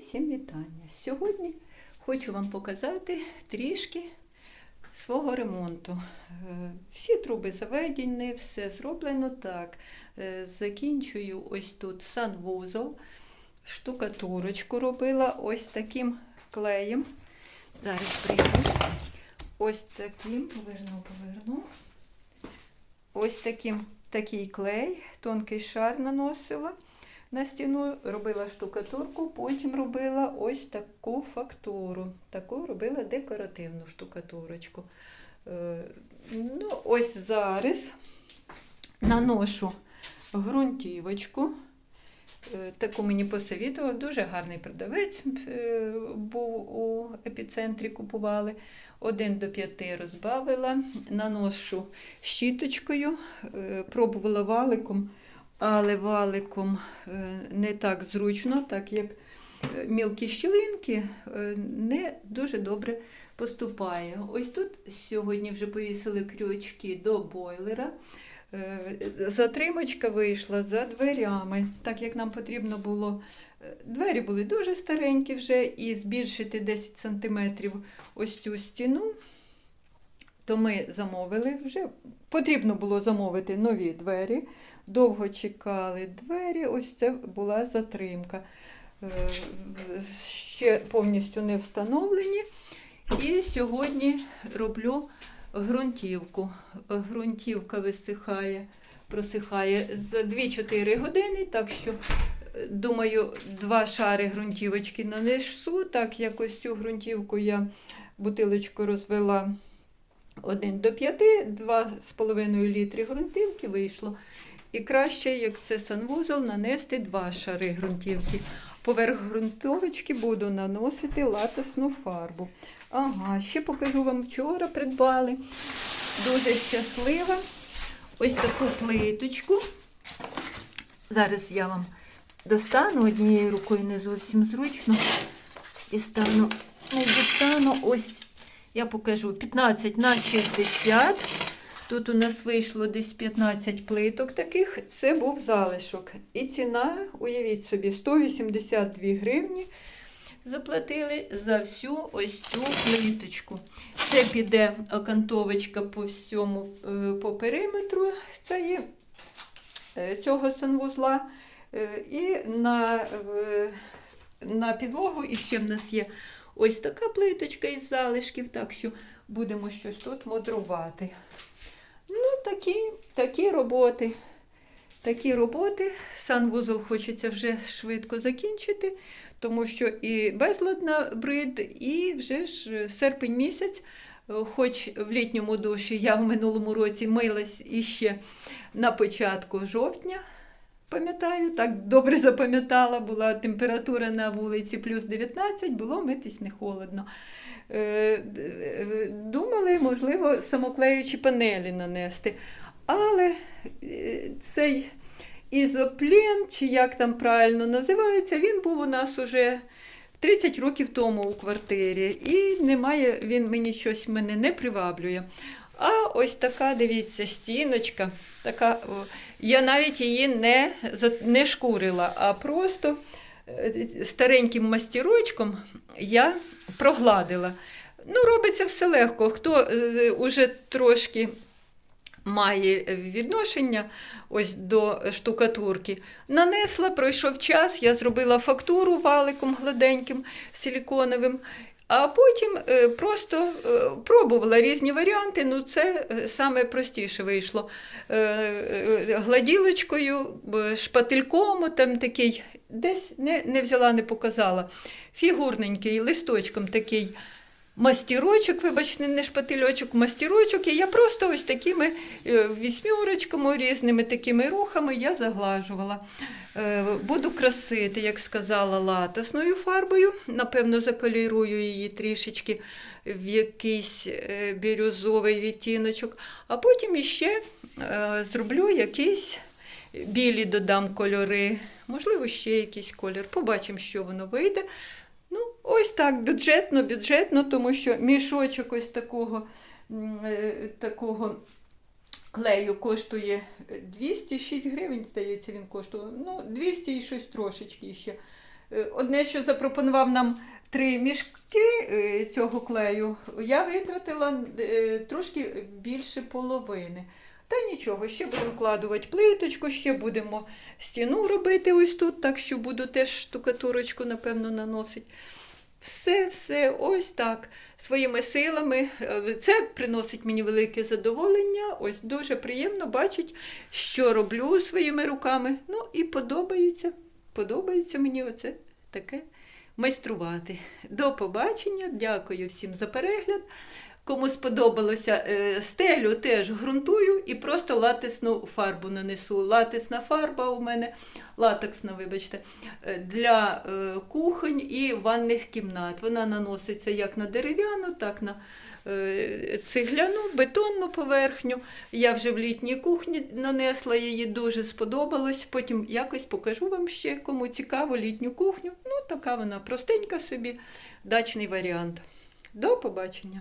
Всім вітання! Сьогодні хочу вам показати трішки свого ремонту. Е, Всі труби заведені, все зроблено так. Е, Закінчую ось тут санвузол, штукатурочку робила ось таким клеєм. Зараз прийду. Ось таким, поверну, поверну. Ось таким такий клей, тонкий шар наносила на стіну, робила штукатурку, потім робила ось таку фактуру. Таку робила декоративну штукатурочку. Е, Ну, ось зараз наношу ґрунтівочку. Е, Таку мені посовітував, дуже гарний продавець е, був у епіцентрі, купували. 1 до 5 розбавила, наношу щіточкою, пробувала валиком, але валиком е, не так зручно, так як е, мілкі щілинки е, не дуже добре поступає. Ось тут сьогодні вже повісили крючки до бойлера. Затримочка вийшла за дверями, так як нам потрібно було. Двері були дуже старенькі вже, і збільшити 10 см ось цю стіну, то ми замовили вже. Потрібно було замовити нові двері. Довго чекали двері, ось це була затримка. Е, Ще повністю не встановлені. І сьогодні роблю ґрунтівку. Ґрунтівка висихає, просихає за 2-4 години, так що, е, думаю, два шари ґрунтівочки нанесу. Так як ось цю ґрунтівку я бутилочку розвела 1 до 5, 2,5 літри ґрунтівки вийшло. І краще, як це санвузол, нанести два шари ґрунтівки. Поверх ґрунтовочки буду наносити латисну фарбу. Ага, ще покажу вам вчора придбали. Дуже щаслива. Ось таку плиточку. Зараз я вам достану однією рукою не зовсім зручно. Дістану, не дістану. Ось я покажу 15 на 60. Тут у нас вийшло десь 15 плиток таких. Це був залишок. І ціна, уявіть собі, 182 гривні заплатили за всю ось цю плиточку. Це піде окантовочка по всьому е, по периметру цієї, е, цього санвузла. Е, І на, на підлогу і ще в нас є ось така плиточка із залишків, так що будемо щось тут мудрувати. Ну, такі, такі роботи. Такі роботи. Санвузол хочеться вже швидко закінчити, тому що і безлад набрид, і вже ж серпень місяць, хоч в літньому душі я в минулому році милась іще на початку жовтня. Пам'ятаю, так добре запам'ятала, була температура на вулиці плюс 19, було митись не холодно. Е, е, Думали, можливо, самоклеючі панелі нанести. Але е, цей ізоплен, чи як там правильно називається, він був у нас уже 30 років тому у квартирі. І немає, він мені щось мене не приваблює. А ось така, дивіться, стіночка. Така, я навіть її не, не шкурила, а просто е, стареньким мастірочком я прогладила. Ну, робиться все легко. Хто е, уже трошки має відношення ось до штукатурки. Нанесла, пройшов час, я зробила фактуру валиком гладеньким, силіконовим. А потім е, просто е, пробувала різні варіанти, ну це е, саме простіше вийшло. Гладілочкою, шпательком, там такий, десь не, не взяла, не показала. Фігурненький, листочком такий мастірочок, вибачте, не шпательочок, мастірочок. І я просто ось такими е, вісьмірочками, різними такими рухами я заглажувала. Е, Буду красити, як сказала, латасною фарбою. Напевно, заколірую її трішечки в якийсь е, бірюзовий відтіночок, а потім іще зроблю якийсь білі додам кольори, можливо, ще якийсь колір. Побачимо, що воно вийде. Ось так, бюджетно, бюджетно, тому що мішочок ось такого, е, такого клею коштує 206 гривень, здається, він коштує. Ну, 200 і щось трошечки ще. Е, Одне, що запропонував нам три мішки е, цього клею, я витратила трошки більше половини. Та нічого, ще будемо вкладувати плиточку, ще будемо стіну робити ось тут, так що буду теж штукатурочку, напевно, наносити. Все, все, ось так. Своїми силами. Е, Це приносить мені велике задоволення. Ось дуже приємно бачити, що роблю своїми руками. Ну і подобається. Подобається мені оце таке майструвати. До побачення. Дякую всім за перегляд. Кому сподобалося е, стелю, теж ґрунтую і просто латисну фарбу нанесу. Латисна фарба у мене, латексна, вибачте, е, для е, кухонь і ванних кімнат. Вона наноситься як на дерев'яну, так на цегляну, бетонну поверхню. Я вже в літній кухні нанесла її, дуже сподобалось. Потім якось покажу вам ще, кому цікаво літню кухню. Ну, така вона простенька собі, дачний варіант. До побачення!